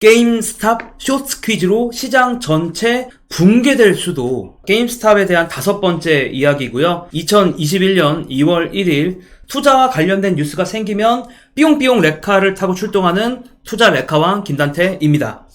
게임스탑 쇼츠 퀴즈로 시장 전체 붕괴될 수도 게임스탑에 대한 다섯 번째 이야기고요. 2021년 2월 1일 투자와 관련된 뉴스가 생기면 삐용삐용 레카를 타고 출동하는 투자 레카왕 김단태입니다.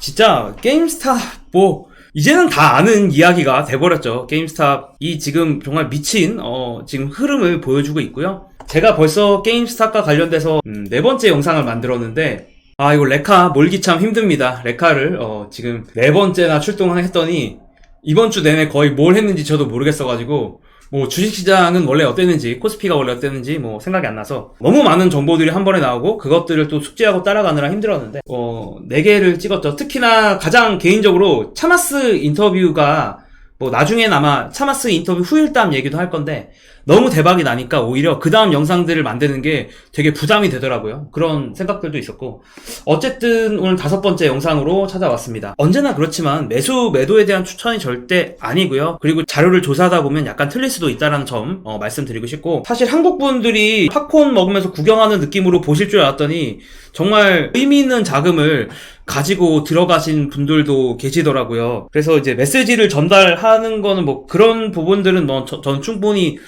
진짜 게임스탑 뭐 이제는 다 아는 이야기가 돼버렸죠. 게임스탑이 지금 정말 미친 어, 지금 흐름을 보여주고 있고요. 제가 벌써 게임스탑과 관련돼서 음, 네 번째 영상을 만들었는데 아 이거 레카 몰기 참 힘듭니다. 레카를 어, 지금 네 번째나 출동을 했더니 이번 주 내내 거의 뭘 했는지 저도 모르겠어가지고 뭐 주식시장은 원래 어땠는지 코스피가 원래 어땠는지 뭐 생각이 안 나서 너무 많은 정보들이 한 번에 나오고 그것들을 또 숙지하고 따라가느라 힘들었는데 어, 4개를 찍었죠 특히나 가장 개인적으로 차마스 인터뷰가 뭐 나중엔 아마 차마스 인터뷰 후일담 얘기도 할 건데 너무 대박이 나니까 오히려 그 다음 영상들을 만드는 게 되게 부담이 되더라고요. 그런 생각들도 있었고. 어쨌든 오늘 다섯 번째 영상으로 찾아왔습니다. 언제나 그렇지만 매수, 매도에 대한 추천이 절대 아니고요. 그리고 자료를 조사하다 보면 약간 틀릴 수도 있다는 점 어, 말씀드리고 싶고. 사실 한국 분들이 팝콘 먹으면서 구경하는 느낌으로 보실 줄 알았더니 정말 의미 있는 자금을 가지고 들어가신 분들도 계시더라고요. 그래서 이제 메시지를 전달하는 거는 뭐 그런 부분들은 뭐 저, 전 충분히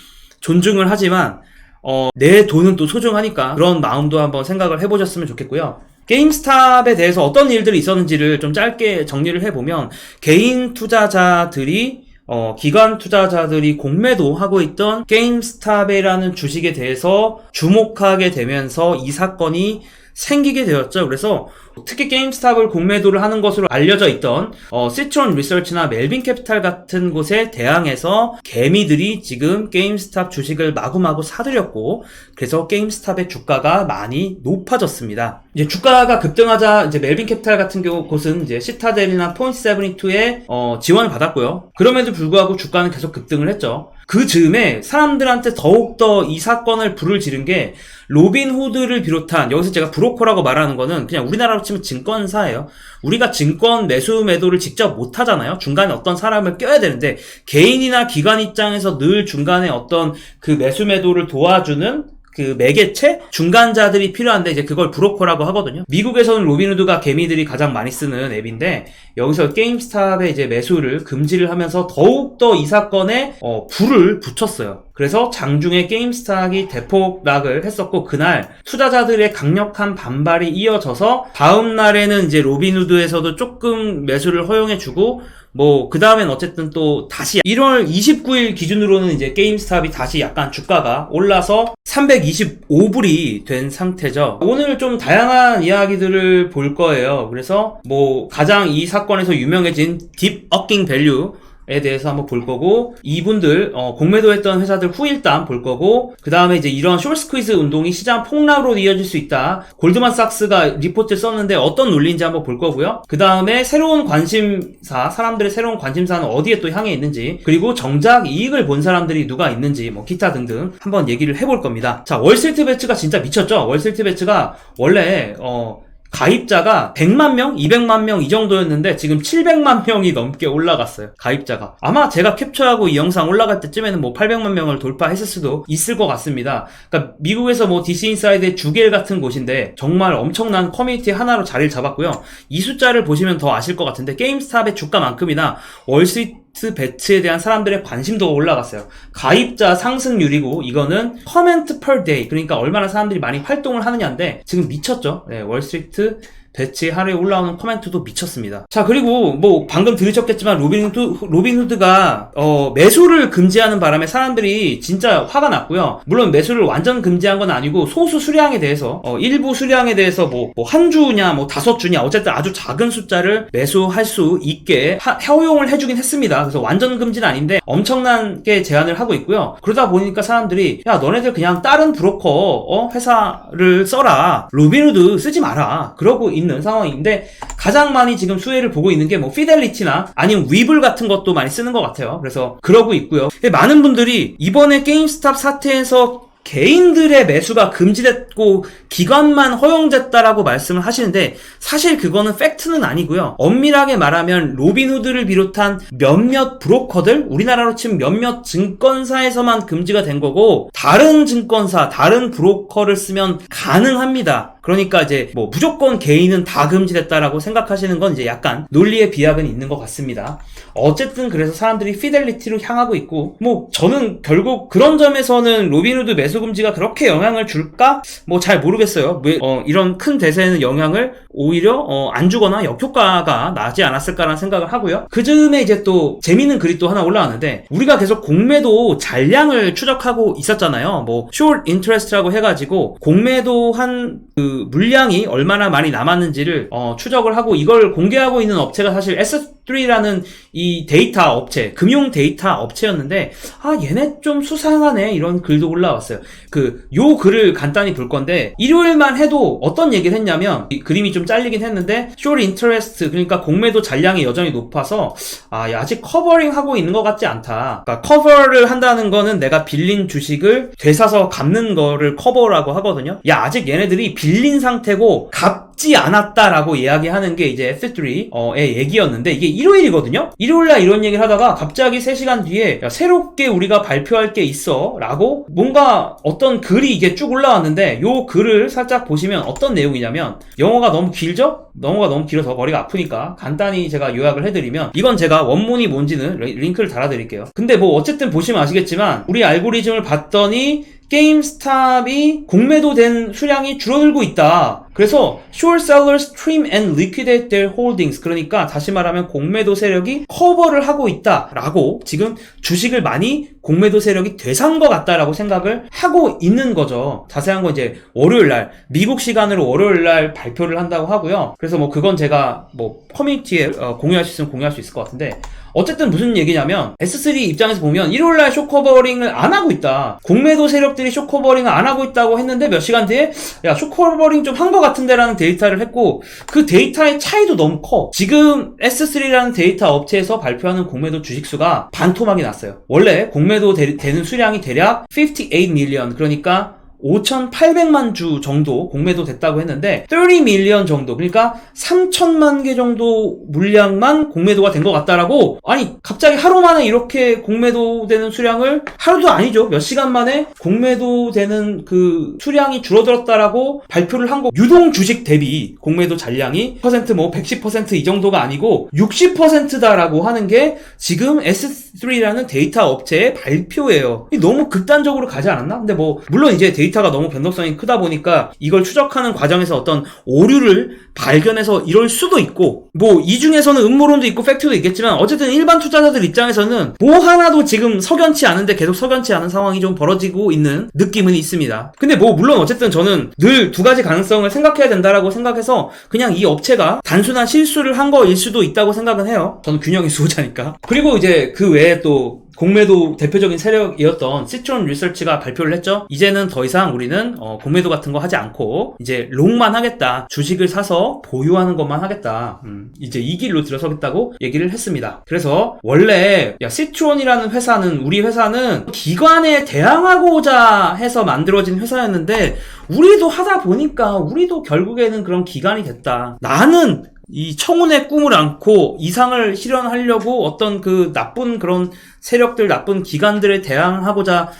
존중을 하지만 어, 내 돈은 또 소중하니까 그런 마음도 한번 생각을 해보셨으면 좋겠고요. 게임스탑에 대해서 어떤 일들이 있었는지를 좀 짧게 정리를 해보면 개인 투자자들이 어, 기관 투자자들이 공매도 하고 있던 게임스탑이라는 주식에 대해서 주목하게 되면서 이 사건이 생기게 되었죠. 그래서 특히 게임스탑을 공매도를 하는 것으로 알려져 있던 어, 시트론 리서치나 멜빈 캐피탈 같은 곳에 대항해서 개미들이 지금 게임스탑 주식을 마구마구 사들였고 그래서 게임스탑의 주가가 많이 높아졌습니다. 이제 주가가 급등하자 이제 멜빈 캐피탈 같은 경우 곳은 이제 시타델이나 포인트 세븐이투의 어, 지원을 받았고요. 그럼에도 불구하고 주가는 계속 급등을 했죠. 그 즈음에 사람들한테 더욱더 이 사건을 불을 지른 게 로빈 후드를 비롯한 여기서 제가 브로커라고 말하는 거는 그냥 우리나라로 치면 증권사예요. 우리가 증권 매수 매도를 직접 못 하잖아요. 중간에 어떤 사람을 껴야 되는데 개인이나 기관 입장에서 늘 중간에 어떤 그 매수 매도를 도와주는 그 매개체 중간자들이 필요한데 이제 그걸 브로커라고 하거든요. 미국에서는 로빈후드가 개미들이 가장 많이 쓰는 앱인데 여기서 게임스탑의 이제 매수를 금지를 하면서 더욱 더 이 사건에 어, 불을 붙였어요. 그래서 장중에 게임스탁이 대폭락을 했었고 그날 투자자들의 강력한 반발이 이어져서 다음 날에는 이제 로빈후드에서도 조금 매수를 허용해주고 뭐, 그 다음엔 어쨌든 또 다시 1월 29일 기준으로는 이제 게임스탑이 다시 약간 주가가 올라서 325불이 된 상태죠. 오늘 좀 다양한 이야기들을 볼 거예요. 그래서 뭐, 가장 이 사건에서 유명해진 딥 어킹 밸류 에 대해서 한번 볼 거고 이분들 어, 공매도 했던 회사들 후일담 볼 거고 그 다음에 이제 이런 숄스퀴즈 운동이 시장 폭락으로 이어질 수 있다. 골드만삭스가 리포트를 썼는데 어떤 논리인지 한번 볼 거고요. 그 다음에 새로운 관심사 사람들의 새로운 관심사는 어디에 또 향해 있는지 그리고 정작 이익을 본 사람들이 누가 있는지 뭐 기타 등등 한번 얘기를 해볼 겁니다. 자 월스트리트 배츠가 진짜 미쳤죠? 월스트리트 배츠가 원래 어 가입자가 100만 명, 200만 명 이 정도였는데 지금 700만 명이 넘게 올라갔어요. 가입자가. 아마 제가 캡처하고 이 영상 올라갈 때쯤에는 뭐 800만 명을 돌파했을 수도 있을 것 같습니다. 그러니까 미국에서 뭐 DC 인사이드의 주겔 같은 곳인데 정말 엄청난 커뮤니티 하나로 자리를 잡았고요. 이 숫자를 보시면 더 아실 것 같은데 게임스탑의 주가만큼이나 월스트리트 배츠에 대한 사람들의 관심도가 올라갔어요. 가입자 상승률이고 이거는 커멘트 per day 그러니까 얼마나 사람들이 많이 활동을 하느냐인데 지금 미쳤죠. 네, 월스트리트 배치 하루에 올라오는 코멘트도 미쳤습니다. 자, 그리고 뭐 방금 들으셨겠지만 로빈후드, 로빈후드가 어, 매수를 금지하는 바람에 사람들이 진짜 화가 났고요. 물론 매수를 완전 금지한 건 아니고 소수 수량에 대해서 어, 일부 수량에 대해서 뭐, 뭐한 주냐 뭐 다섯 주냐 어쨌든 아주 작은 숫자를 매수할 수 있게 하, 허용을 해주긴 했습니다. 그래서 완전 금지는 아닌데 엄청나게 제한을 하고 있고요. 그러다 보니까 사람들이 야 너네들 그냥 다른 브로커 어, 회사를 써라. 로빈후드 쓰지 마라. 그러고 있는 있는 상황인데 가장 많이 지금 수혜를 보고 있는 게 뭐 피델리티나 아니면 위블 같은 것도 많이 쓰는 것 같아요. 그래서 그러고 있고요. 많은 분들이 이번에 게임스탑 사태에서 개인들의 매수가 금지됐고 기관만 허용됐다라고 말씀을 하시는데 사실 그거는 팩트는 아니고요. 엄밀하게 말하면 로빈후드를 비롯한 몇몇 브로커들 우리나라로 치면 몇몇 증권사에서만 금지가 된 거고 다른 증권사, 다른 브로커를 쓰면 가능합니다. 그러니까 이제 뭐 무조건 개인은 다 금지됐다라고 생각하시는 건 이제 약간 논리의 비약은 있는 것 같습니다. 어쨌든 그래서 사람들이 피델리티로 향하고 있고 뭐 저는 결국 그런 점에서는 로빈후드 매수 금지가 그렇게 영향을 줄까? 뭐 잘 모르겠어요. 왜, 어, 이런 큰 대세에는 영향을 오히려 어, 안 주거나 역효과가 나지 않았을까라는 생각을 하고요. 그 즈음에 이제 또 재밌는 글이 또 하나 올라왔는데 우리가 계속 공매도 잔량을 추적하고 있었잖아요. 뭐 short interest라고 해가지고 공매도 한그 물량이 얼마나 많이 남았는지를 어, 추적을 하고 이걸 공개하고 있는 업체가 사실 S3라는 이 데이터 업체, 금융 데이터 업체였는데 아 얘네 좀 수상하네 이런 글도 올라왔어요. 그 요 글을 간단히 볼 건데 일요일만 해도 어떤 얘기를 했냐면 이 그림이 좀 잘리긴 했는데 short interest 그러니까 공매도 잔량이 여전히 높아서 아 야, 아직 커버링 하고 있는 것 같지 않다. 그러니까 커버를 한다는 거는 내가 빌린 주식을 되사서 갚는 거를 커버라고 하거든요. 야 아직 얘네들이 빌린 상태고 갚지 않았다라고 이야기하는 게 이제 S3의 얘기였는데 이게 일요일이거든요. 일요일날 이런 얘기를 하다가 갑자기 3시간 뒤에 야, 새롭게 우리가 발표할 게 있어 라고 뭔가 어떤 글이 이게 쭉 올라왔는데 요 글을 살짝 보시면 어떤 내용이냐면 영어가 너무 길죠? 영어가 너무 길어서 머리가 아프니까 간단히 제가 요약을 해드리면 이건 제가 원문이 뭔지는 리- 링크를 달아드릴게요. 근데 뭐 어쨌든 보시면 아시겠지만 우리 알고리즘을 봤더니 게임스탑이 공매도 된 수량이 줄어들고 있다. 그래서 short sellers trim and liquidate their holdings. 그러니까 다시 말하면 공매도 세력이 커버를 하고 있다라고 지금 주식을 많이 공매도 세력이 되산 것 같다라고 생각을 하고 있는 거죠. 자세한 건 이제 월요일 날 미국 시간으로 월요일 날 발표를 한다고 하고요. 그래서 뭐 그건 제가 뭐 커뮤니티에 어, 공유할 수 있으면 공유할 수 있을 것 같은데 어쨌든 무슨 얘기냐면 S3 입장에서 보면 일요일날 쇼커버링을 안 하고 있다. 공매도 세력들이 쇼커버링을 안 하고 있다고 했는데 몇 시간 뒤에 야 쇼커버링 좀 한 것 같은데라는 데이터를 했고 그 데이터의 차이도 너무 커. 지금 S3라는 데이터 업체에서 발표하는 공매도 주식수가 반토막이 났어요. 원래 공매도 되, 는 수량이 대략 58 밀리언 그러니까 5,800만 주 정도 공매도 됐다고 했는데 30 밀리언 정도 그러니까 3천만 개 정도 물량만 공매도가 된 것 같다라고 아니 갑자기 하루 만에 이렇게 공매도 되는 수량을 하루도 아니죠 몇 시간 만에 공매도 되는 그 수량이 줄어들었다라고 발표를 한 거 유동 주식 대비 공매도 잔량이 퍼센트 뭐 110%이 정도가 아니고 60%다라고 하는 게 지금 S3라는 데이터 업체의 발표예요. 이 너무 극단적으로 가지 않았나? 근데 뭐 물론 이제 데이터 가 너무 변동성이 크다 보니까 이걸 추적하는 과정에서 어떤 오류를 발견해서 이럴 수도 있고 뭐 이 중에서는 음모론도 있고 팩트도 있겠지만 어쨌든 일반 투자자들 입장에서는 뭐 하나도 지금 석연치 않은데 계속 석연치 않은 상황이 좀 벌어지고 있는 느낌은 있습니다. 근데 뭐 물론 어쨌든 저는 늘 두 가지 가능성을 생각해야 된다라고 생각해서 그냥 이 업체가 단순한 실수를 한 거일 수도 있다고 생각은 해요. 저는 균형의 수호자니까. 그리고 이제 그 외에 또 공매도 대표적인 세력이었던 시트론 리서치가 발표를 했죠. 이제는 더 이상 우리는 어, 공매도 같은 거 하지 않고 이제 롱만 하겠다. 주식을 사서 보유하는 것만 하겠다. 음, 이제 이 길로 들어서겠다고 얘기를 했습니다. 그래서 원래 야 시트론이라는 회사는 우리 회사는 기관에 대항하고자 해서 만들어진 회사였는데 우리도 하다 보니까 우리도 결국에는 그런 기관이 됐다. 나는 이 청운의 꿈을 안고 이상을 실현하려고 어떤 그 나쁜 그런 세력들, 나쁜 기관들에 대항하고자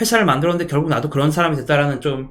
회사를 만들었는데 결국 나도 그런 사람이 됐다라는 좀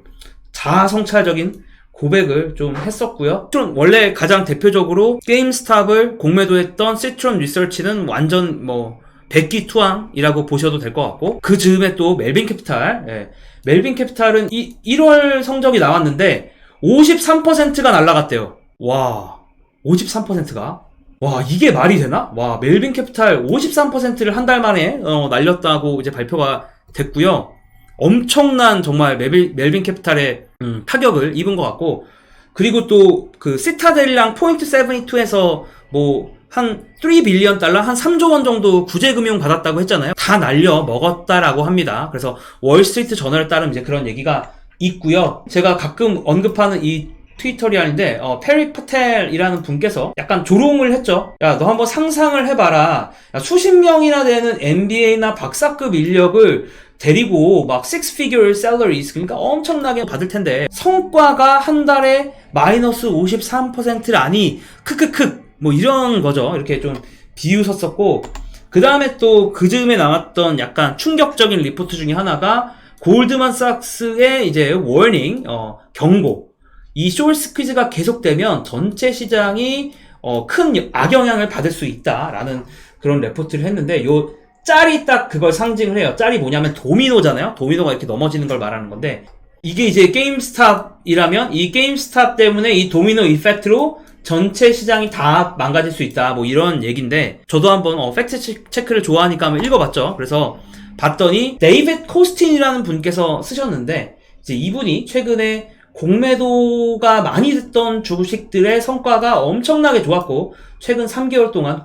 자아성찰적인 고백을 좀 했었고요. 시트론, 원래 가장 대표적으로 게임스탑을 공매도했던 시트론 리서치는 완전 뭐 백기투항이라고 보셔도 될 것 같고 그 즈음에 또 멜빈 캐피탈 예. 멜빈 캐피탈은 이 1월 성적이 나왔는데 53%가 날라갔대요. 와 53%가 와 이게 말이 되나? 와 멜빈 캐피탈 53%를 한 달 만에 어, 날렸다고 이제 발표가 됐고요. 엄청난 정말 멜빈, 멜빈 캐피탈의 음, 타격을 입은 것 같고 그리고 또 그 시타델이랑 포인트 72에서 뭐 한 3빌리언 달러, 한 3조 원 정도 구제 금융 받았다고 했잖아요. 다 날려 먹었다라고 합니다. 그래서 월스트리트 저널에 따르면 이제 그런 얘기가 있고요. 제가 가끔 언급하는 이 트위터리안인데 어, 페리 파텔이라는 분께서 약간 조롱을 했죠. 야, 너 한번 상상을 해봐라. 야, 수십 명이나 되는 MBA나 박사급 인력을 데리고 막 six figure salaries 그러니까 엄청나게 받을 텐데 성과가 한 달에 마이너스 53%라니 크크크 뭐 이런 거죠. 이렇게 좀 비웃었었고 그 다음에 또 그 즈음에 나왔던 약간 충격적인 리포트 중에 하나가 골드만삭스의 이제 워닝 어, 경고 이쇼 스퀴즈가 계속되면 전체 시장이 어, 큰 악영향을 받을 수 있다라는 그런 레포트를 했는데 요 짤이 딱 그걸 상징을 해요. 짤이 뭐냐면 도미노잖아요. 도미노가 이렇게 넘어지는 걸 말하는 건데 이게 이제 게임스탑이라면 이 게임스탑 때문에 이 도미노 이펙트로 전체 시장이 다 망가질 수 있다. 뭐 이런 얘기인데 저도 한번 어, 팩트 체- 체크를 좋아하니까 한번 읽어봤죠. 그래서 봤더니 데이빗 코스틴이라는 분께서 쓰셨는데 이제 이분이 최근에 공매도가 많이 됐던 주식들의 성과가 엄청나게 좋았고 최근 3개월 동안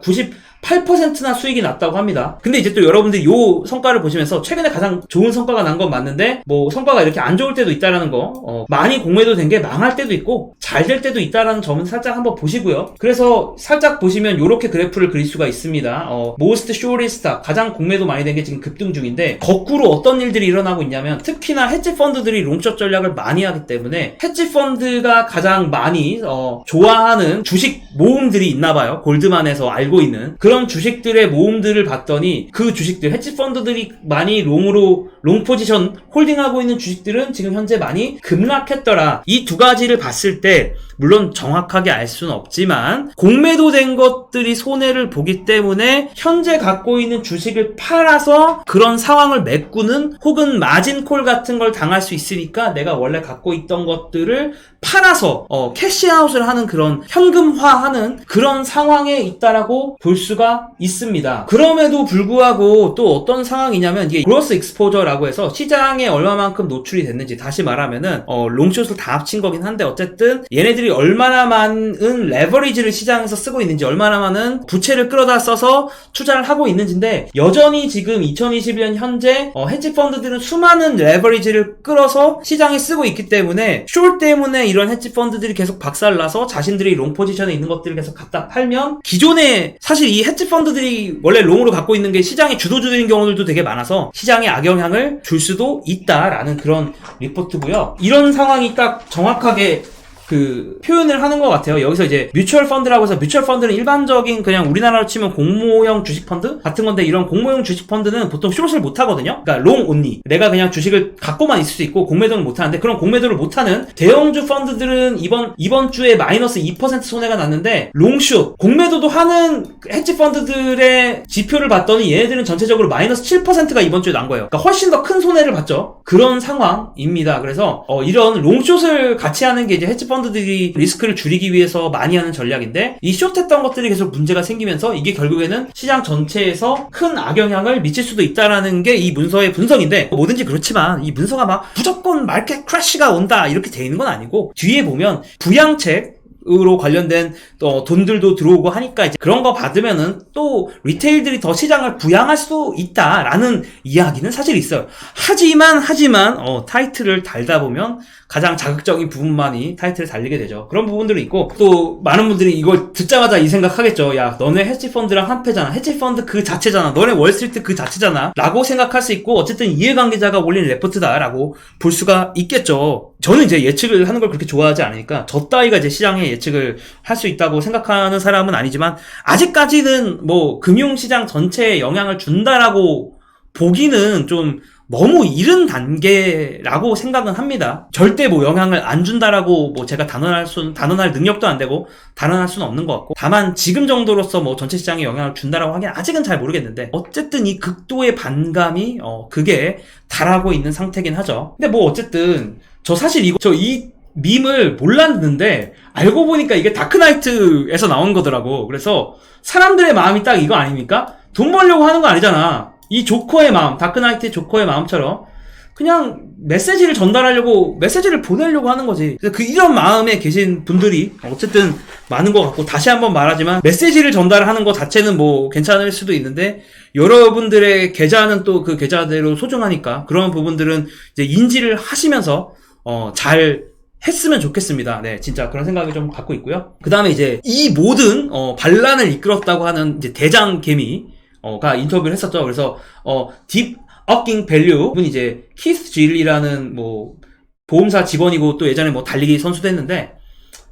98%나 수익이 났다고 합니다. 근데 이제 또 여러분들이 요 성과를 보시면서 최근에 가장 좋은 성과가 난 건 맞는데 뭐 성과가 이렇게 안 좋을 때도 있다라는 거 어, 많이 공매도 된 게 망할 때도 있고 잘 될 때도 있다라는 점은 살짝 한번 보시고요. 그래서 살짝 보시면 요렇게 그래프를 그릴 수가 있습니다. 어, most shortest 가장 공매도 많이 된 게 지금 급등 중인데 거꾸로 어떤 일들이 일어나고 있냐면 특히나 헤지 펀드들이 롱숏 전략을 많이 하기 때문에 헤지 펀드가 가장 많이 어, 좋아하는 주식 모음들이 있나 봐요. 골드만에서 알고 있는 그런 주식들의 모음들을 봤더니 그 주식들 헤지 펀드들이 많이 롱으로 롱 포지션 홀딩하고 있는 주식들은 지금 현재 많이 급락했더라. 이 두 가지를 봤을 때 물론 정확하게 알 수는 없지만 공매도 된 것들이 손해를 보기 때문에 현재 갖고 있는 주식을 팔아서 그런 상황을 메꾸는 혹은 마진콜 같은 걸 당할 수 있으니까 내가 원래 갖고 있던 것들을 팔아서 어, 캐시아웃을 하는 그런 현금화하는 그런 상황에 있다라고 볼 수가 있습니다. 그럼에도 불구하고 또 어떤 상황이냐면 이게 그로스 익스포저 라고 해서 시장에 얼마만큼 노출이 됐는지 다시 말하면은 어, 롱숏을 다 합친 거긴 한데 어쨌든 얘네들이 얼마나 많은 레버리지를 시장에서 쓰고 있는지 얼마나 많은 부채를 끌어다 써서 투자를 하고 있는지인데 여전히 지금 2021년 현재 어, 헤지 펀드들은 수많은 레버리지를 끌어서 시장에 쓰고 있기 때문에 숏 때문에 이런 헤지 펀드들이 계속 박살나서 자신들이 롱 포지션에 있는 것들을 계속 갖다 팔면 기존에 사실 이 헤지 펀드들이 원래 롱으로 갖고 있는 게 시장의 주도주들인 경우들도 되게 많아서 시장에 악영향을 줄 수도 있다라는 그런 리포트고요. 이런 상황이 딱 정확하게 그 표현을 하는 것 같아요. 여기서 이제 뮤추얼 펀드라고 해서 뮤추얼 펀드는 일반적인 그냥 우리나라로 치면 공모형 주식 펀드 같은 건데 이런 공모형 주식 펀드는 보통 숏을 못 하거든요. 그러니까 롱 온리. 내가 그냥 주식을 갖고만 있을 수 있고 공매도는 못 하는데 그런 공매도를 못 하는 대형주 펀드들은 이번 이번 주에 마이너스 2% 손해가 났는데 롱숏 공매도도 하는 헤지 펀드들의 지표를 봤더니 얘네들은 전체적으로 마이너스 7%가 이번 주에 난 거예요. 그러니까 훨씬 더 큰 손해를 봤죠. 그런 상황입니다. 그래서 어, 이런 롱숏을 같이 하는 게 이제 헤지 펀드 들이 리스크를 줄이기 위해서 많이 하는 전략인데 이 숏했던 것들이 계속 문제가 생기면서 이게 결국에는 시장 전체에서 큰 악영향을 미칠 수도 있다라는 게 이 문서의 분석인데 뭐든지 그렇지만 이 문서가 막 무조건 마켓 크래쉬가 온다 이렇게 돼 있는 건 아니고 뒤에 보면 부양책 으로 관련된 또 돈들도 들어오고 하니까 이제 그런 거 받으면은 또 리테일들이 더 시장을 부양할 수도 있다라는 이야기는 사실 있어요. 하지만 하지만 어, 타이틀을 달다 보면 가장 자극적인 부분만이 타이틀을 달리게 되죠. 그런 부분들이 있고 또 많은 분들이 이걸 듣자마자 이 생각하겠죠. 야 너네 헤지 펀드랑 한패잖아. 헤지 펀드 그 자체잖아. 너네 월스트리트 그 자체잖아. 라고 생각할 수 있고 어쨌든 이해관계자가 올린 레포트다라고 볼 수가 있겠죠. 저는 이제 예측을 하는 걸 그렇게 좋아하지 않으니까 저 따위가 이제 시장에 예측을 할 수 있다고 생각하는 사람은 아니지만 아직까지는 뭐 금융시장 전체에 영향을 준다라고 보기는 좀 너무 이른 단계라고 생각은 합니다. 절대 뭐 영향을 안 준다라고 뭐 제가 단언할 수 단언할 능력도 안 되고 단언할 수는 없는 것 같고 다만 지금 정도로서 뭐 전체 시장에 영향을 준다라고 하기엔 아직은 잘 모르겠는데 어쨌든 이 극도의 반감이 어 그게 달하고 있는 상태긴 하죠. 근데 뭐 어쨌든 저 사실 이거 저이 밈을 몰랐는데 알고 보니까 이게 다크나이트에서 나온 거더라고. 그래서 사람들의 마음이 딱 이거 아닙니까? 돈 벌려고 하는 거 아니잖아. 이 조커의 마음, 다크나이트의 조커의 마음처럼 그냥 메시지를 전달하려고 메시지를 보내려고 하는 거지. 그 이런 마음에 계신 분들이 어쨌든 많은 것 같고 다시 한번 말하지만 메시지를 전달하는 것 자체는 뭐 괜찮을 수도 있는데 여러분들의 계좌는 또 그 계좌대로 소중하니까 그런 부분들은 이제 인지를 하시면서 어, 잘 했으면 좋겠습니다. 네, 진짜 그런 생각을 좀 갖고 있고요. 그 다음에 이제 이 모든 어, 반란을 이끌었다고 하는 이제 대장 개미 어가 인터뷰를 했었죠. 그래서 어, 딥 어킹 밸류 분 이제 키스 질이라는 뭐 보험사 직원이고 또 예전에 뭐 달리기 선수도 했는데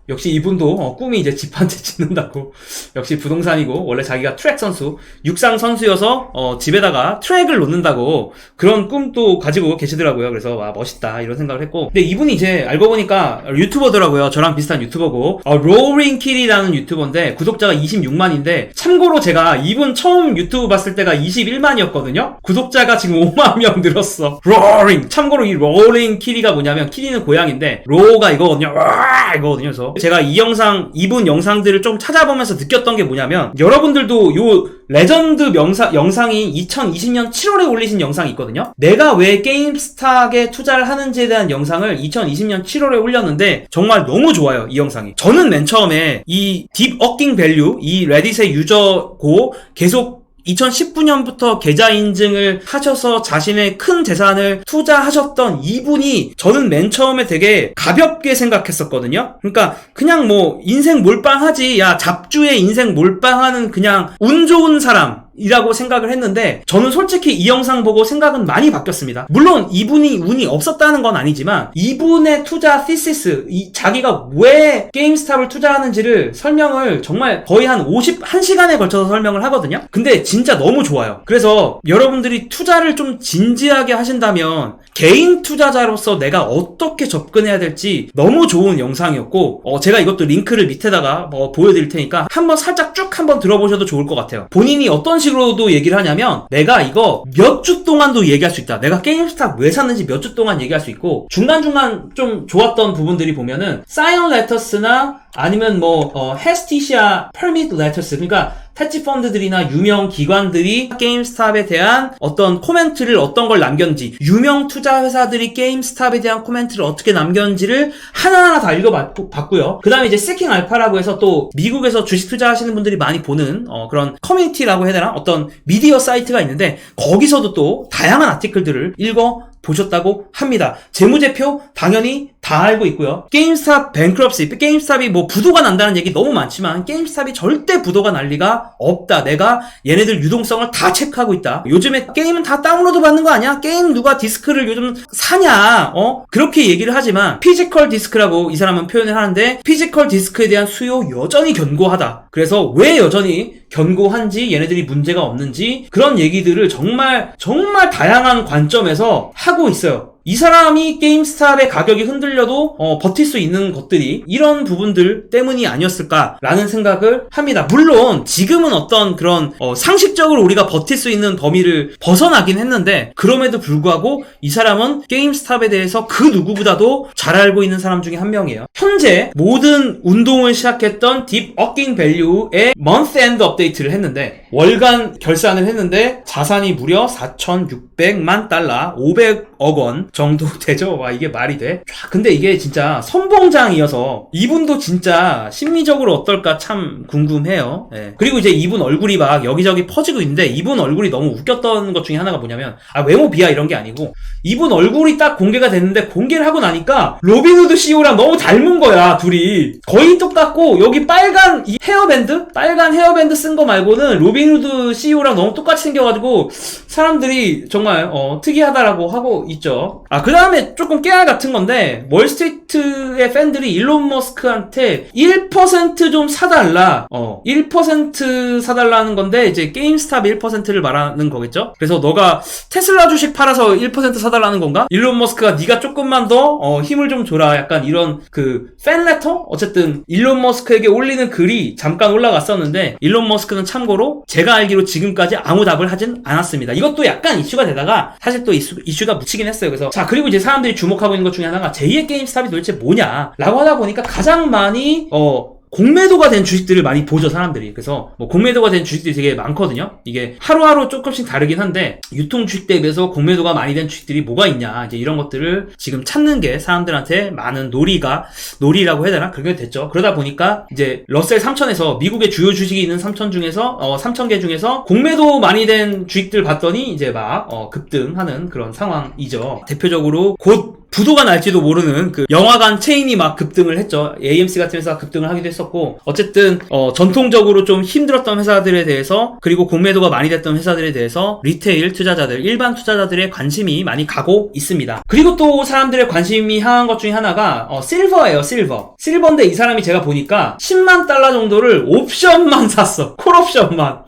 역시 이분도 어, 꿈이 이제 집 한 채 짓는다고. 역시 부동산이고 원래 자기가 트랙 선수, 육상 선수여서 어, 집에다가 트랙을 놓는다고 그런 꿈도 가지고 계시더라고요. 그래서 와 멋있다 이런 생각을 했고. 근데 이분이 이제 알고 보니까 유튜버더라고요. 저랑 비슷한 유튜버고 어, 로링 킬이라는 유튜버인데 구독자가 26만인데 참고로 제가 이분 처음 유튜브 봤을 때가 21만이었거든요. 구독자가 지금 5만 명 늘었어. 로링. 참고로 이 로링 키리가 뭐냐면 키리는 고양인데 로가 이거거든요. 와 이거거든요. 그래서 제가 이 영상 이분 영상들을 좀 찾아보면서 느꼈던 게 뭐냐면 여러분들도 요 레전드 명사, 영상이 2020년 7월에 올리신 영상이 있거든요. 내가 왜 게임스탁에 투자를 하는지에 대한 영상을 2020년 7월에 올렸는데 정말 너무 좋아요. 이 영상이. 저는 맨 처음에 이 딥 어킹 밸류 이 레딧의 유저고 계속 2019년부터 계좌 인증을 하셔서 자신의 큰 재산을 투자하셨던 이분이 저는 맨 처음에 되게 가볍게 생각했었거든요. 그러니까 그냥 뭐 인생 몰빵하지 야 잡주의 인생 몰빵하는 그냥 운 좋은 사람 이라고 생각을 했는데 저는 솔직히 이 영상 보고 생각은 많이 바뀌었습니다. 물론 이분이 운이 없었다는 건 아니지만 이분의 투자 티시스 이 자기가 왜 게임스탑을 투자하는지를 설명을 정말 거의 한 50, 1시간에 걸쳐서 설명을 하거든요. 근데 진짜 너무 좋아요. 그래서 여러분들이 투자를 좀 진지하게 하신다면 개인 투자자로서 내가 어떻게 접근해야 될지 너무 좋은 영상이었고 어, 제가 이것도 링크를 밑에다가 뭐 보여드릴 테니까 한번 살짝 쭉 한번 들어보셔도 좋을 것 같아요. 본인이 어떤 식으로도 얘기를 하냐면 내가 이거 몇 주 동안도 얘기할 수 있다. 내가 게임스탑 왜 샀는지 몇 주 동안 얘기할 수 있고 중간중간 좀 좋았던 부분들이 보면은 사이언 레터스나 아니면 뭐 어, 헤스티시아 퍼밋 레터스 그러니까 테치 펀드들이나 유명 기관들이 게임스탑에 대한 어떤 코멘트를 어떤 걸 남겼는지 유명 투자 회사들이 게임스탑에 대한 코멘트를 어떻게 남겼는지를 하나하나 다 읽어봤고요. 그 다음에 이제 세킹 알파라고 해서 또 미국에서 주식 투자하시는 분들이 많이 보는 어, 그런 커뮤니티라고 해야 되나 어떤 미디어 사이트가 있는데 거기서도 또 다양한 아티클들을 읽어 보셨다고 합니다. 재무제표 당연히 다 알고 있고요. 게임스탑 뱅크럽시, 게임스탑이 뭐 부도가 난다는 얘기 너무 많지만 게임스탑이 절대 부도가 날 리가 없다. 내가 얘네들 유동성을 다 체크하고 있다. 요즘에 게임은 다 다운로드 받는 거 아니야? 게임 누가 디스크를 요즘 사냐? 어? 그렇게 얘기를 하지만 피지컬 디스크라고 이 사람은 표현을 하는데 피지컬 디스크에 대한 수요 여전히 견고하다. 그래서 왜 여전히 견고한지 얘네들이 문제가 없는지 그런 얘기들을 정말 정말 다양한 관점에서 하고 있어요. 이 사람이 게임스탑의 가격이 흔들려도 어, 버틸 수 있는 것들이 이런 부분들 때문이 아니었을까라는 생각을 합니다. 물론 지금은 어떤 그런 어, 상식적으로 우리가 버틸 수 있는 범위를 벗어나긴 했는데 그럼에도 불구하고 이 사람은 게임스탑에 대해서 그 누구보다도 잘 알고 있는 사람 중에 한 명이에요. 현재 모든 운동을 시작했던 딥 어킹 밸류의 먼스 엔드 업데이트를 했는데 월간 결산을 했는데 자산이 무려 4,600만 달러, 500억 원 정도 되죠. 와 이게 말이 돼? 쫙, 근데 이게 진짜 선봉장이어서 이분도 진짜 심리적으로 어떨까 참 궁금해요. 예. 그리고 이제 이분 얼굴이 막 여기저기 퍼지고 있는데 이분 얼굴이 너무 웃겼던 것 중에 하나가 뭐냐면 아 외모 비하 이런 게 아니고 이분 얼굴이 딱 공개가 됐는데 공개를 하고 나니까 로빈후드 CEO랑 너무 닮은 거야 둘이 거의 똑같고 여기 빨간 이 헤어밴드 빨간 헤어밴드 쓴 거 말고는 로빈 후드 CEO랑 너무 똑같이 생겨가지고 사람들이 정말 어, 특이하다라고 하고 있죠. 아, 그 다음에 조금 깨알 같은 건데, 월스트리트의 팬들이 일론 머스크한테 1%좀 사달라, 어, 1% 사달라는 건데, 이제 게임스탑 1%를 말하는 거겠죠? 그래서 너가 테슬라 주식 팔아서 1% 사달라는 건가? 일론 머스크가 네가 조금만 더, 어, 힘을 좀 줘라. 약간 이런 그, 팬레터? 어쨌든, 일론 머스크에게 올리는 글이 잠깐 올라갔었는데, 일론 머스크는 참고로, 제가 알기로 지금까지 아무 답을 하진 않았습니다. 이것도 약간 이슈가 되다가, 사실 또 이슈, 이슈가 묻히긴 했어요. 그래서, 자, 그리고 이제 사람들이 주목하고 있는 것 중에 하나가 제2의 게임스탑이 도대체 뭐냐? 라고 하다 보니까 가장 많이, 어, 공매도가 된 주식들을 많이 보죠 사람들이. 그래서 뭐 공매도가 된 주식들이 되게 많거든요. 이게 하루하루 조금씩 다르긴 한데 유통 주식 대비해서 공매도가 많이 된 주식들이 뭐가 있냐 이제 이런 것들을 지금 찾는 게 사람들한테 많은 놀이가 놀이라고 해야 되나? 그렇게 됐죠. 그러다 보니까 이제 러셀 3000에서 미국의 주요 주식이 있는 3000 중에서 어 3000개 중에서 공매도 많이 된 주식들 봤더니 이제 막 어, 급등하는 그런 상황이죠. 대표적으로 곧 부도가 날지도 모르는 그 영화관 체인이 막 급등을 했죠. AMC 같은 회사가 급등을 하기도 했었고 어쨌든 어, 전통적으로 좀 힘들었던 회사들에 대해서 그리고 공매도가 많이 됐던 회사들에 대해서 리테일 투자자들, 일반 투자자들의 관심이 많이 가고 있습니다. 그리고 또 사람들의 관심이 향한 것 중에 하나가 어, 실버예요, 실버. 실버인데 이 사람이 제가 보니까 10만 달러 정도를 옵션만 샀어. 콜옵션만.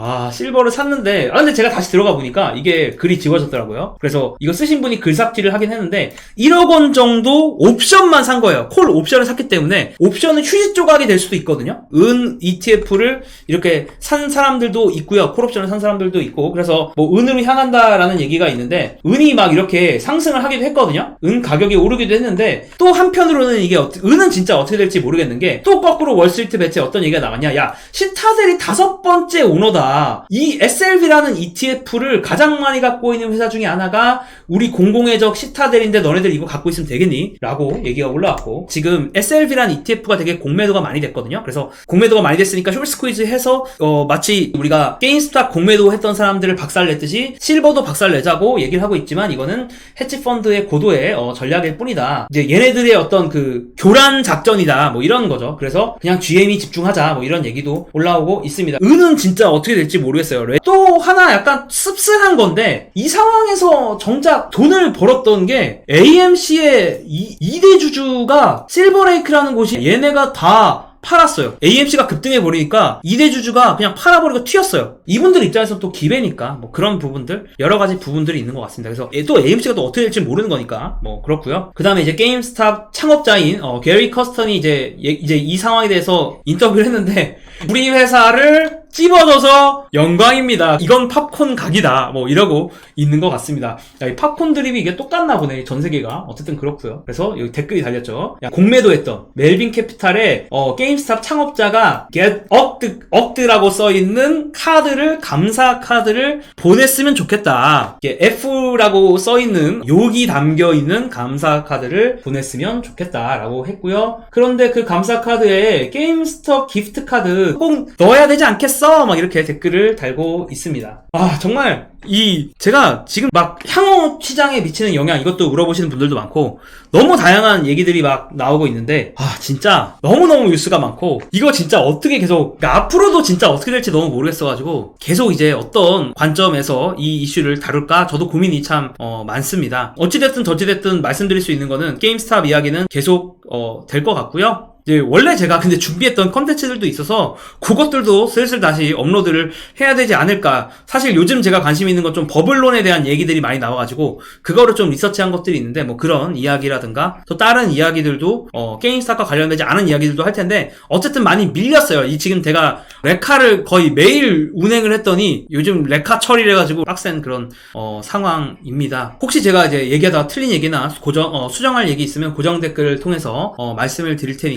아, 실버를 샀는데, 아, 근데 제가 다시 들어가 보니까 이게 글이 지워졌더라고요. 그래서 이거 쓰신 분이 글삭질을 하긴 했는데, 1억 원 정도 옵션만 산 거예요. 콜 옵션을 샀기 때문에, 옵션은 휴지 조각이 될 수도 있거든요. 은 ETF를 이렇게 산 사람들도 있고요. 콜 옵션을 산 사람들도 있고, 그래서 뭐 은으로 향한다라는 얘기가 있는데, 은이 막 이렇게 상승을 하기도 했거든요. 은 가격이 오르기도 했는데, 또 한편으로는 이게, 은은 진짜 어떻게 될지 모르겠는 게, 또 거꾸로 월스트리트 배치에 어떤 얘기가 나왔냐. 야, 시타델이 다섯 번째 오너다. 이 SLV라는 ETF를 가장 많이 갖고 있는 회사 중에 하나가 우리 공공의 적 시타델인데 너네들 이거 갖고 있으면 되겠니? 라고 얘기가 올라왔고 지금 SLV라는 ETF가 되게 공매도가 많이 됐거든요. 그래서 공매도가 많이 됐으니까 숄스퀴즈 해서 어, 마치 우리가 게임스탑 공매도 했던 사람들을 박살냈듯이 실버도 박살내자고 얘기를 하고 있지만 이거는 헤지펀드의 고도의 어, 전략일 뿐이다. 이제 얘네들의 어떤 그 교란 작전이다. 뭐 이런 거죠. 그래서 그냥 GM이 집중하자. 뭐 이런 얘기도 올라오고 있습니다. 은은 진짜 어떻게 될지 모르겠어요. 레- 또 하나 약간 씁쓸한 건데 이 상황에서 정작 돈을 벌었던 게 AMC의 이, 대 주주가 실버레이크라는 곳이 얘네가 다 팔았어요. AMC가 급등해 버리니까 2대 주주가 그냥 팔아버리고 튀었어요. 이분들 입장에서 또 기회니까 뭐 그런 부분들 여러 가지 부분들이 있는 것 같습니다. 그래서 예, 또 AMC가 또 어떻게 될지 모르는 거니까 뭐 그렇고요. 그 다음에 이제 게임스탑 창업자인 어, 게리 커스턴이 이제 예- 이제 이 상황에 대해서 인터뷰를 했는데 우리 회사를 찝어줘서 영광입니다. 이건 팝콘 각이다. 뭐 이러고 있는 것 같습니다. 야, 이 팝콘 드립이 이게 똑같나 보네. 전 세계가. 어쨌든 그렇고요. 그래서 여기 댓글이 달렸죠. 야, 공매도 했던 멜빈 캐피탈의 어, 게임스탑 창업자가 get 억드 억드라고 써 있는 카드를 감사 카드를 보냈으면 좋겠다. 이게 F라고 써 있는 욕이 담겨 있는 감사 카드를 보냈으면 좋겠다라고 했고요. 그런데 그 감사 카드에 게임스톱 기프트 카드 꼭 넣어야 되지 않겠어? 막 이렇게 댓글을 달고 있습니다. 아 정말 이 제가 지금 막 향후 시장에 미치는 영향 이것도 물어보시는 분들도 많고 너무 다양한 얘기들이 막 나오고 있는데 아 진짜 너무너무 뉴스가 많고 이거 진짜 어떻게 계속 그러니까 앞으로도 진짜 어떻게 될지 너무 모르겠어가지고 계속 이제 어떤 관점에서 이 이슈를 다룰까? 저도 고민이 참 어, 많습니다. 어찌됐든 저찌됐든 말씀드릴 수 있는 거는 게임스탑 이야기는 계속 어, 될 것 같고요 이제 원래 제가 근데 준비했던 컨텐츠들도 있어서 그것들도 슬슬 다시 업로드를 해야 되지 않을까. 사실 요즘 제가 관심 있는 건 좀 버블론에 대한 얘기들이 많이 나와가지고 그거를 좀 리서치한 것들이 있는데 뭐 그런 이야기라든가 또 다른 이야기들도 어, 게임스탑과 관련되지 않은 이야기들도 할 텐데 어쨌든 많이 밀렸어요. 이 지금 제가 레카를 거의 매일 운행을 했더니 요즘 레카 처리를 해가지고 빡센 그런 어, 상황입니다. 혹시 제가 이제 얘기하다가 틀린 얘기나 고정 어, 수정할 얘기 있으면 고정 댓글을 통해서 어, 말씀을 드릴 테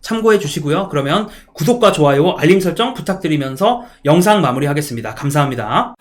참고해 주시고요. 그러면 구독과 좋아요, 알림 설정 부탁드리면서 영상 마무리하겠습니다. 감사합니다.